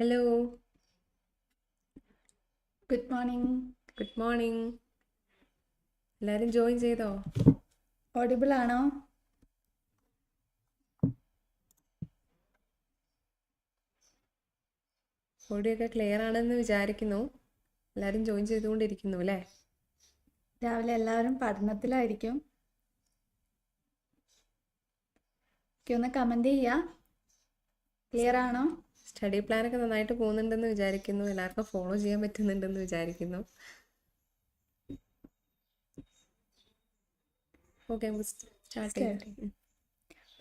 Hello good morning good morning എല്ലാവരും join ചെയ്തോ? Audible ആണോ? ഓഡിയോ ക്ലിയർ ആണെന്ന് വിചാരിക്കുന്നു. എല്ലാവരും ജോയിൻ ചെയ്തുകൊണ്ടിരിക്കുന്നു അല്ലേ? രാവിലെ എല്ലാവരും പഠനത്തിലായിരിക്കും. ഒന്ന് കമന്റ് ചെയ്യുക ക്ലിയർ ആണോ? സ്റ്റഡി പ്ലാനൊക്കെ നന്നായിട്ട് പോകുന്നുണ്ടെന്ന് വിചാരിക്കുന്നു. എല്ലാവർക്കും ഫോളോ ചെയ്യാൻ പറ്റുന്നുണ്ടെന്ന് വിചാരിക്കുന്നു. ഓക്കെ നമുക്ക് സ്റ്റാർട്ട് Start ചെയ്യാം.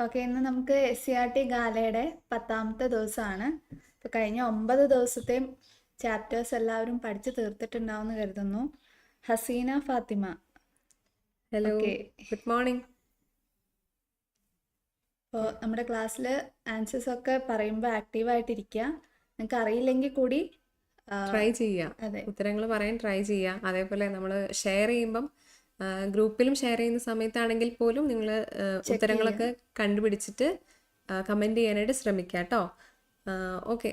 ഓക്കെ. ഇന്ന് നമുക്ക് എസ് സി ആർ ടി ഗാലയുടെ പത്താമത്തെ ദിവസമാണ്. ഇപ്പോൾ കഴിഞ്ഞ ഒമ്പത് ദിവസത്തെയും ചാപ്റ്റേഴ്സ് എല്ലാവരും പഠിച്ചു തീർത്തിട്ടുണ്ടാവും എന്ന് കരുതുന്നു. Haseena Fathima. Hello good morning അപ്പോൾ നമ്മുടെ ക്ലാസ്സിൽ ആൻസേഴ്സ് ഒക്കെ പറയുമ്പോൾ ആക്റ്റീവായിട്ടിരിക്കുക നിങ്ങൾക്ക് അറിയില്ലെങ്കിൽ കൂടി ട്രൈ ചെയ്യാം. അതെ. ഉത്തരങ്ങൾ പറയാൻ ട്രൈ ചെയ്യാം. അതേപോലെ നമ്മൾ ഷെയർ ചെയ്യുമ്പം ഗ്രൂപ്പിലും ഷെയർ ചെയ്യുന്ന സമയത്താണെങ്കിൽ പോലും നിങ്ങൾ ഉത്തരങ്ങളൊക്കെ കണ്ടുപിടിച്ചിട്ട് കമന്റ് ചെയ്യാനായിട്ട് ശ്രമിക്കുക കേട്ടോ ഓക്കെ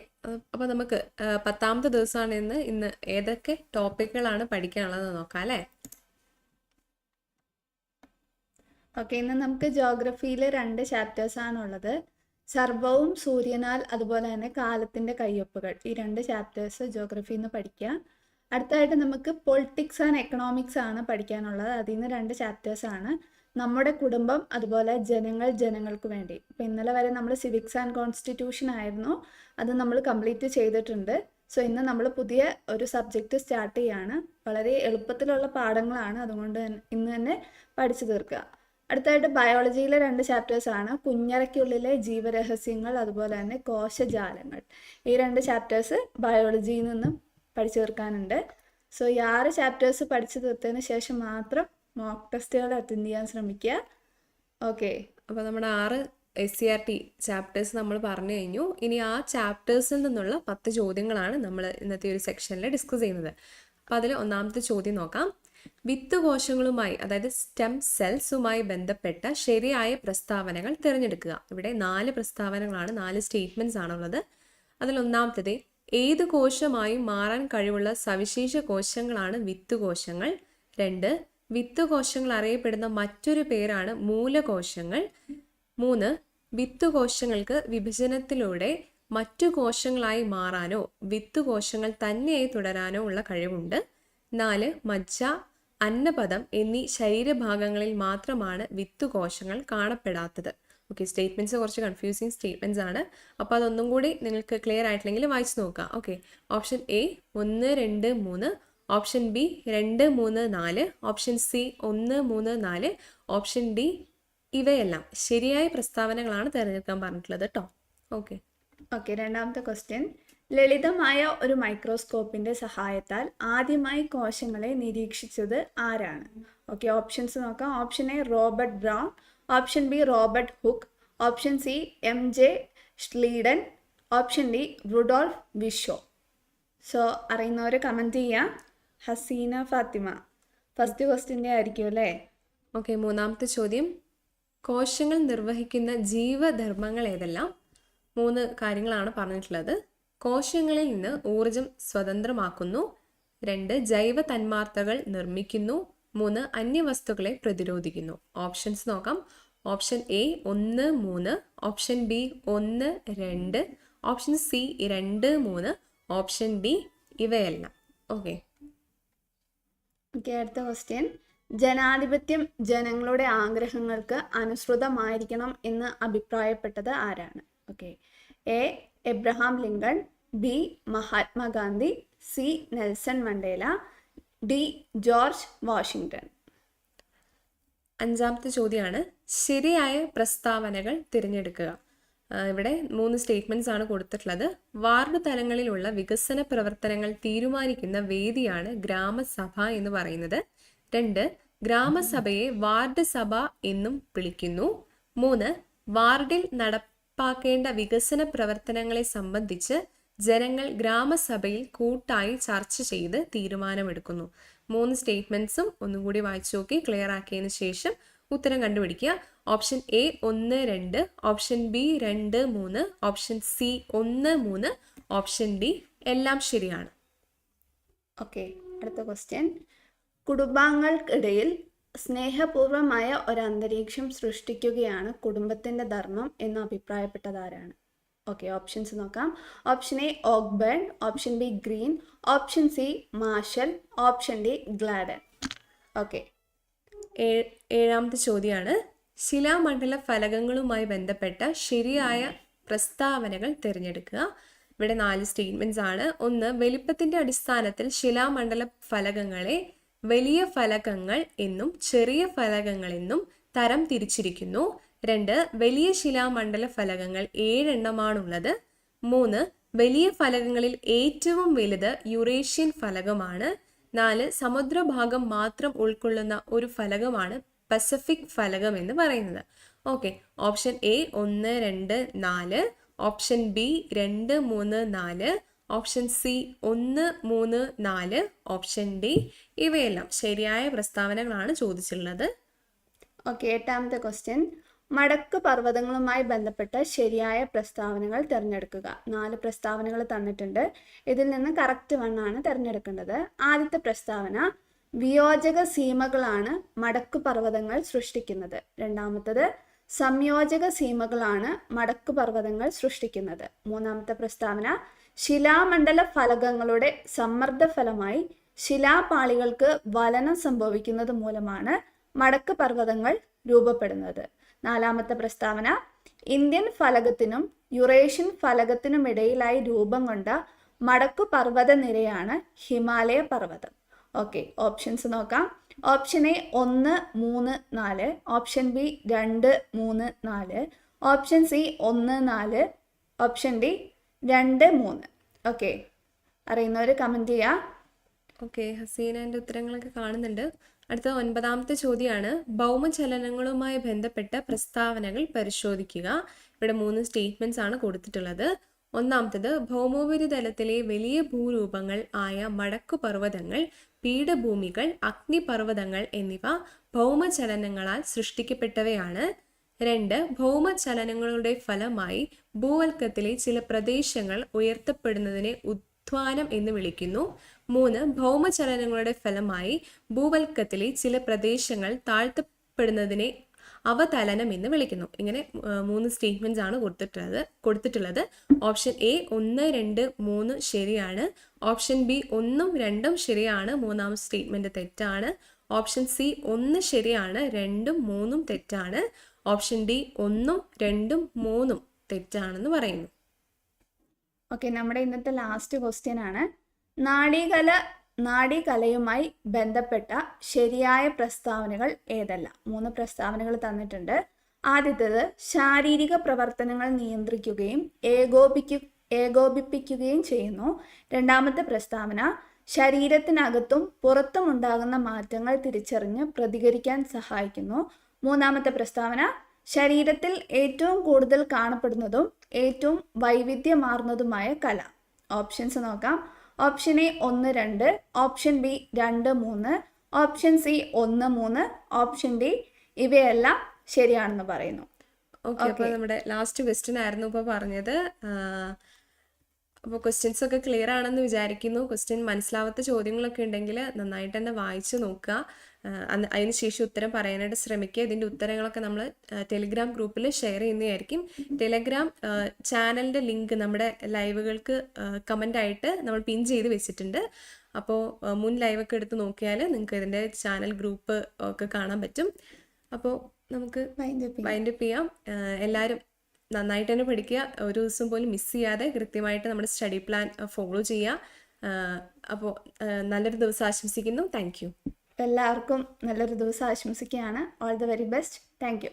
അപ്പോൾ നമുക്ക് പത്താമത്തെ ദിവസമാണ് ഇന്ന്. ഇന്ന് ഏതൊക്കെ ടോപ്പിക്കുകളാണ് പഠിക്കാനുള്ളതെന്ന് നോക്കാം അല്ലേ? ഓക്കെ ഇന്ന് നമുക്ക് ജോഗ്രഫിയിൽ രണ്ട് ചാപ്റ്റേഴ്സ് ആണുള്ളത്. സർവവും സൂര്യനാൽ അതുപോലെ തന്നെ കാലത്തിന്റെ കയ്യൊപ്പുകൾ. ഈ രണ്ട് ചാപ്റ്റേഴ്സ് ജോഗ്രഫിയിൽ നിന്ന് പഠിക്കുക അടുത്തായിട്ട് നമുക്ക് പൊളിറ്റിക്സ് ആൻഡ് എക്കണോമിക്സ് ആണ് പഠിക്കാനുള്ളത്. അതിൽ നിന്ന് രണ്ട് ചാപ്റ്റേഴ്സ് ആണ്. നമ്മുടെ കുടുംബം അതുപോലെ ജനങ്ങൾ ജനങ്ങൾക്ക് വേണ്ടി. ഇപ്പം ഇന്നലെ വരെ നമ്മൾ സിവിക്സ് ആൻഡ് കോൺസ്റ്റിറ്റ്യൂഷൻ ആയിരുന്നു. അത് നമ്മൾ കംപ്ലീറ്റ് ചെയ്തിട്ടുണ്ട്. സോ ഇന്ന് നമ്മൾ പുതിയ ഒരു സബ്ജക്റ്റ് സ്റ്റാർട്ട് ചെയ്യാണ്. വളരെ എളുപ്പത്തിലുള്ള പാഠങ്ങളാണ് അതുകൊണ്ട് ഇന്ന് തന്നെ പഠിച്ചു തീർക്കുക അടുത്തായിട്ട് ബയോളജിയിലെ രണ്ട് ചാപ്റ്റേഴ്സ് ആണ്. കുഞ്ഞറയ്ക്കുള്ളിലെ ജീവരഹസ്യങ്ങൾ അതുപോലെ തന്നെ കോശജാലങ്ങൾ. ഈ രണ്ട് ചാപ്റ്റേഴ്സ് ബയോളജിയിൽ നിന്നും പഠിച്ചു തീർക്കാനുണ്ട്. സോ ഈ ആറ് ചാപ്റ്റേഴ്സ് പഠിച്ചു തീർത്തതിന് ശേഷം മാത്രം മോക്ക് ടെസ്റ്റുകൾ അറ്റൻഡ് ചെയ്യാൻ ശ്രമിക്കുക. ഓക്കെ അപ്പോൾ നമ്മുടെ ആറ് S C R T chapters നമ്മൾ പറഞ്ഞു കഴിഞ്ഞു. ഇനി ആ ചാപ്റ്റേഴ്സിൽ നിന്നുള്ള പത്ത് ചോദ്യങ്ങളാണ് നമ്മൾ ഇന്നത്തെ ഒരു സെക്ഷനിൽ ഡിസ്കസ് ചെയ്യുന്നത്. അപ്പോൾ അതിൽ ഒന്നാമത്തെ ചോദ്യം നോക്കാം. വിത്ത് കോശങ്ങളുമായി അതായത് സ്റ്റെം സെൽസുമായി ബന്ധപ്പെട്ട ശരിയായ പ്രസ്താവനകൾ തിരഞ്ഞെടുക്കുക. ഇവിടെ നാല് പ്രസ്താവനകളാണ് നാല് സ്റ്റേറ്റ്മെന്റ്സ് ആണുള്ളത്. അതിൽ ഒന്നാമത്തത് ഏത് കോശമായും മാറാൻ കഴിവുള്ള സവിശേഷ കോശങ്ങളാണ് വിത്ത് കോശങ്ങൾ രണ്ട് വിത്ത് കോശങ്ങൾ അറിയപ്പെടുന്ന മറ്റൊരു പേരാണ് മൂലകോശങ്ങൾ. മൂന്ന് വിത്ത് കോശങ്ങൾക്ക് വിഭജനത്തിലൂടെ മറ്റു കോശങ്ങളായി മാറാനോ വിത്ത് കോശങ്ങൾ തന്നെയായി തുടരാനോ ഉള്ള കഴിവുണ്ട്. നാല് മജ്ജ അന്നപദം എന്നീ ശരീരഭാഗങ്ങളിൽ മാത്രമാണ് വിത്ത് കോശങ്ങൾ കാണപ്പെടാത്തത്. ഓക്കെ സ്റ്റേറ്റ്മെന്റ്സ് കുറച്ച് കൺഫ്യൂസിങ് സ്റ്റേറ്റ്മെന്റ്സ് ആണ്. അപ്പോൾ അതൊന്നും കൂടി നിങ്ങൾക്ക് ക്ലിയർ ആയിട്ടില്ലെങ്കിൽ വായിച്ചു നോക്കാം. ഓക്കെ ഓപ്ഷൻ എ ഒന്ന് രണ്ട് മൂന്ന് ഓപ്ഷൻ ബി രണ്ട് മൂന്ന് നാല് ഓപ്ഷൻ സി ഒന്ന് മൂന്ന് നാല് ഓപ്ഷൻ ഡി ഇവയെല്ലാം ശരിയായ പ്രസ്താവനകളാണ് തിരഞ്ഞെടുക്കാൻ പറഞ്ഞിട്ടുള്ളത് കേട്ടോ ഓക്കെ ഓക്കെ രണ്ടാമത്തെ ക്വസ്റ്റ്യൻ ലളിതമായ ഒരു മൈക്രോസ്കോപ്പിന്റെ സഹായത്താൽ ആദ്യമായി കോശങ്ങളെ നിരീക്ഷിച്ചത് ആരാണ്? ഓക്കെ ഓപ്ഷൻസ് നോക്കാം. Option A Robert Brown option B Robert Hooke option C M J Schleiden option D Rudolf Virchow so അറിയുന്നവർ കമന്റ് ചെയ്യാം. ഹസീന ഫാത്തിമ. ഫസ്റ്റ് ക്വസ്റ്റിന്റെ ആയിരിക്കും അല്ലേ? ഓക്കെ മൂന്നാമത്തെ ചോദ്യം. കോശങ്ങൾ നിർവഹിക്കുന്ന ജീവധർമ്മങ്ങൾ ഏതെല്ലാം? മൂന്ന് കാര്യങ്ങളാണ് പറഞ്ഞിട്ടുള്ളത്. കോശങ്ങളിൽ നിന്ന് ഊർജം സ്വതന്ത്രമാക്കുന്നു. രണ്ട് ജൈവ തന്മാർത്തകൾ നിർമ്മിക്കുന്നു. മൂന്ന് അന്യവസ്തുക്കളെ പ്രതിരോധിക്കുന്നു. ഓപ്ഷൻസ് നോക്കാം. ഓപ്ഷൻ എ ഒന്ന് മൂന്ന്. ഓപ്ഷൻ ബി ഒന്ന് രണ്ട്. ഓപ്ഷൻ സി രണ്ട് മൂന്ന്. ഓപ്ഷൻ ഡി ഇവയെല്ലാം. ഓക്കെ ഓക്കെ അടുത്ത ക്വസ്റ്റ്യൻ ജനാധിപത്യം ജനങ്ങളുടെ ആഗ്രഹങ്ങൾക്ക് അനുസൃതമായിരിക്കണം എന്ന് അഭിപ്രായപ്പെട്ടത് ആരാണ്? Okay A Abraham Lincoln B Mahatma Gandhi C Nelson Mandela D George Washington അഞ്ചാമത്തെ ചോദ്യമാണ് ശരിയായ പ്രസ്താവനകൾ തിരഞ്ഞെടുക്കുക. ഇവിടെ മൂന്ന് സ്റ്റേറ്റ്മെന്റ്സ് ആണ് കൊടുത്തിട്ടുള്ളത്. വാർഡ് തലങ്ങളിലുള്ള വികസന പ്രവർത്തനങ്ങൾ തീരുമാനിക്കുന്ന വേദിയാണ് ഗ്രാമസഭ എന്ന് പറയുന്നത്. രണ്ട് ഗ്രാമസഭയെ വാർഡ് സഭ എന്നും വിളിക്കുന്നു. മൂന്ന് വാർഡിൽ നടപ്പാക്കേണ്ട വികസന പ്രവർത്തനങ്ങളെ സംബന്ധിച്ച് ജനങ്ങൾ ഗ്രാമസഭയിൽ കൂട്ടായി ചർച്ച ചെയ്ത് തീരുമാനമെടുക്കുന്നു. മൂന്ന് സ്റ്റേറ്റ്മെന്റ്സും ഒന്നുകൂടി വായിച്ചു നോക്കി ക്ലിയർ ആക്കിയതിന് ശേഷം ഉത്തരം കണ്ടുപിടിക്കുക. ഓപ്ഷൻ എ ഒന്ന് രണ്ട് ഓപ്ഷൻ ബി രണ്ട് മൂന്ന് ഓപ്ഷൻ സി ഒന്ന് മൂന്ന് ഓപ്ഷൻ ഡി എല്ലാം ശരിയാണ്. ഓക്കെ അടുത്ത ക്വസ്റ്റ്യൻ. കുടുംബാംഗങ്ങൾക്കിടയിൽ സ്നേഹപൂർവമായ ഒരു അന്തരീക്ഷം സൃഷ്ടിക്കുകയാണ് കുടുംബത്തിന്റെ ധർമ്മം എന്ന് അഭിപ്രായപ്പെട്ടതാരാണ്? ഓക്കെ ഓപ്ഷൻസ് നോക്കാം. Option A Ogburn option B Green option C Marshall option D Gladden okay ഏഴാമത്തെ ചോദ്യമാണ് ശിലാമണ്ഡല ഫലകങ്ങളുമായി ബന്ധപ്പെട്ട ശരിയായ പ്രസ്താവനകൾ തിരഞ്ഞെടുക്കുക. ഇവിടെ നാല് സ്റ്റേറ്റ്മെന്റ്സ് ആണ്. ഒന്ന് വലിപ്പത്തിന്റെ അടിസ്ഥാനത്തിൽ ശിലാമണ്ഡല ഫലകങ്ങളെ വലിയ ഫലകങ്ങൾ എന്നും ചെറിയ ഫലകങ്ങൾ എന്നും തരം തിരിച്ചിരിക്കുന്നു. രണ്ട് വലിയ ശിലാമണ്ഡല ഫലകങ്ങൾ ഏഴെണ്ണമാണുള്ളത്. മൂന്ന് വലിയ ഫലകങ്ങളിൽ ഏറ്റവും വലുത് യുറേഷ്യൻ ഫലകമാണ്. നാല് സമുദ്രഭാഗം മാത്രം ഉൾക്കൊള്ളുന്ന ഒരു ഫലകമാണ് പസഫിക് ഫലകം എന്ന് പറയുന്നത്. ഓക്കെ ഓപ്ഷൻ എ ഒന്ന് രണ്ട് നാല് ഓപ്ഷൻ ബി രണ്ട് മൂന്ന് നാല് ഓപ്ഷൻ സി ഒന്ന് മൂന്ന് നാല് ഓപ്ഷൻ ഡി ഇവയെല്ലാം ശരിയായ പ്രസ്താവനകളാണ് ചോദിച്ചിട്ടുള്ളത്. ഓക്കെ എട്ടാമത്തെ ക്വസ്റ്റ്യൻ. മടക്ക് പർവതങ്ങളുമായി ബന്ധപ്പെട്ട ശരിയായ പ്രസ്താവനകൾ തിരഞ്ഞെടുക്കുക. നാല് പ്രസ്താവനകൾ തന്നിട്ടുണ്ട്. ഇതിൽ നിന്ന് കറക്റ്റ് വണ്ണാണ് തിരഞ്ഞെടുക്കേണ്ടത്. ആദ്യത്തെ പ്രസ്താവന വിയോജക സീമകളാണ് മടക്കു പർവതങ്ങൾ സൃഷ്ടിക്കുന്നത്. രണ്ടാമത്തത് സംയോജക സീമകളാണ് മടക്കു പർവതങ്ങൾ സൃഷ്ടിക്കുന്നത്. മൂന്നാമത്തെ പ്രസ്താവന ശിലാമണ്ഡല ഫലകങ്ങളുടെ സമ്മർദ്ദ ഫലമായി ശിലാപാളികൾക്ക് വലനം സംഭവിക്കുന്നത് മൂലമാണ് മടക്ക് പർവതങ്ങൾ രൂപപ്പെടുന്നത്. നാലാമത്തെ പ്രസ്താവന. ഇന്ത്യൻ ഫലകത്തിനും യുറേഷ്യൻ ഫലകത്തിനും ഇടയിലായി രൂപം കൊണ്ട മടക്കു പർവത നിരയാണ് ഹിമാലയ പർവതം. ഓക്കെ ഓപ്ഷൻസ് നോക്കാം. ഓപ്ഷൻ എ ഒന്ന് മൂന്ന് നാല് ഓപ്ഷൻ ബി രണ്ട് മൂന്ന് നാല് ഓപ്ഷൻ സി ഒന്ന് നാല് ഓപ്ഷൻ ഡി രണ്ട് മൂന്ന്. ഓക്കെ അറിയുന്നവർ കമന്റ് ചെയ്യാം. ഓക്കെ ഹസീനന്റെ ഉത്തരങ്ങളൊക്കെ കാണുന്നുണ്ട്. അടുത്ത ഒൻപതാമത്തെ ചോദ്യമാണ് ഭൗമചലനങ്ങളുമായി ബന്ധപ്പെട്ട പ്രസ്താവനകൾ പരിശോധിക്കുക. ഇവിടെ മൂന്ന് സ്റ്റേറ്റ്മെന്റ്സ് ആണ് കൊടുത്തിട്ടുള്ളത്. ഒന്നാമത്തത് ഭൗമോപരിതലത്തിലെ വലിയ ഭൂരൂപങ്ങൾ ആയ മടക്കു പർവതങ്ങൾ പീഠഭൂമികൾ അഗ്നിപർവതങ്ങൾ എന്നിവ ഭൗമചലനങ്ങളാൽ സൃഷ്ടിക്കപ്പെട്ടവയാണ്. രണ്ട് ഭൗമചലനങ്ങളുടെ ഫലമായി ഭൂവൽക്കത്തിലെ ചില പ്രദേശങ്ങൾ ഉയർത്തപ്പെടുന്നതിനെ ഉത്ഥാനം എന്ന് വിളിക്കുന്നു. മൂന്ന് ഭൗമചലനങ്ങളുടെ ഫലമായി ഭൂവൽക്കത്തിലെ ചില പ്രദേശങ്ങൾ താഴ്ത്തപ്പെടുന്നതിനെ അവതലനം എന്ന് വിളിക്കുന്നു. ഇങ്ങനെ മൂന്ന് സ്റ്റേറ്റ്മെന്റ്സ് ആണ് കൊടുത്തിട്ടുള്ളത് കൊടുത്തിട്ടുള്ളത്. ഓപ്ഷൻ എ ഒന്ന് രണ്ട് മൂന്ന് ശരിയാണ്. ഓപ്ഷൻ ബി ഒന്നും രണ്ടും ശരിയാണ്. മൂന്നാം സ്റ്റേറ്റ്മെന്റ് തെറ്റാണ്. ഓപ്ഷൻ സി ഒന്ന് ശരിയാണ്. രണ്ടും മൂന്നും തെറ്റാണ്. ഓപ്ഷൻ ഡി ഒന്നും രണ്ടും മൂന്നും തെറ്റാണെന്ന് പറയുന്നു. ഓക്കെ നമ്മുടെ ഇന്നത്തെ ലാസ്റ്റ് ക്വസ്റ്റ്യൻ ആണ്. നാഡീകല നാഡീകലയുമായി ബന്ധപ്പെട്ട ശരിയായ പ്രസ്താവനകൾ ഏതെല്ലാം? മൂന്ന് പ്രസ്താവനകൾ തന്നിട്ടുണ്ട്. ആദ്യത്തേത് ശാരീരിക പ്രവർത്തനങ്ങൾ നിയന്ത്രിക്കുകയും ഏകോപിക്കു ഏകോപിപ്പിക്കുകയും ചെയ്യുന്നു. രണ്ടാമത്തെ പ്രസ്താവന ശരീരത്തിനകത്തും പുറത്തും ഉണ്ടാകുന്ന മാറ്റങ്ങൾ തിരിച്ചറിഞ്ഞ് പ്രതികരിക്കാൻ സഹായിക്കുന്നു. മൂന്നാമത്തെ പ്രസ്താവന ശരീരത്തിൽ ഏറ്റവും കൂടുതൽ കാണപ്പെടുന്നതും ഏറ്റവും വൈവിധ്യമാർന്നതുമായ കല. ഓപ്ഷൻസ് നോക്കാം. ഓപ്ഷൻ എ ഒന്ന് രണ്ട് ഓപ്ഷൻ ബി രണ്ട് മൂന്ന് ഓപ്ഷൻ സി ഒന്ന് മൂന്ന് ഓപ്ഷൻ ഡി ഇവയെല്ലാം ശരിയാണെന്ന് പറയുന്നു. ഓക്കെ അപ്പോൾ നമ്മുടെ ലാസ്റ്റ് ക്വസ്റ്റ്യൻ ആയിരുന്നു ഇപ്പോൾ പറഞ്ഞത്. അപ്പോൾ ക്വസ്റ്റ്യൻസ് ഒക്കെ ക്ലിയർ ആണെന്ന് വിചാരിക്കുന്നു. ക്വസ്റ്റ്യൻ മനസ്സിലാവാത്ത ചോദ്യങ്ങളൊക്കെ ഉണ്ടെങ്കിൽ നന്നായിട്ട് തന്നെ വായിച്ചു നോക്കുക. ആ, അന്ന് അതിന് ശേഷം ഉത്തരം പറയാനായിട്ട് ശ്രമിക്കുക. ഇതിന്റെ ഉത്തരങ്ങളൊക്കെ നമ്മൾ ടെലിഗ്രാം ഗ്രൂപ്പിൽ ഷെയർ ചെയ്യുന്നതായിരിക്കും. ടെലിഗ്രാം ചാനലിന്റെ ലിങ്ക് നമ്മുടെ ലൈവുകൾക്ക് കമന്റ് ആയിട്ട് നമ്മൾ പിൻ ചെയ്ത് വെച്ചിട്ടുണ്ട്. അപ്പോൾ മുൻ ലൈവൊക്കെ എടുത്ത് നോക്കിയാൽ നിങ്ങൾക്ക് ഇതിന്റെ ചാനൽ ഗ്രൂപ്പ് ഒക്കെ കാണാൻ പറ്റും. അപ്പോൾ നമുക്ക് വൈൻഡപ്പ് ചെയ്യാം. വൈൻഡ് അപ്പ് ചെയ്യാം. എല്ലാവരും നന്നായിട്ട് തന്നെ പഠിക്കുക. ഒരു ദിവസം പോലും മിസ് ചെയ്യാതെ കൃത്യമായിട്ട് നമ്മുടെ സ്റ്റഡി പ്ലാൻ ഫോളോ ചെയ്യുക. അപ്പോൾ നല്ലൊരു ദിവസം ആശംസിക്കുന്നു. താങ്ക് യു എല്ലാവർക്കും നല്ലൊരു ദിവസം ആശംസിക്കുകയാണ്. All the very best thank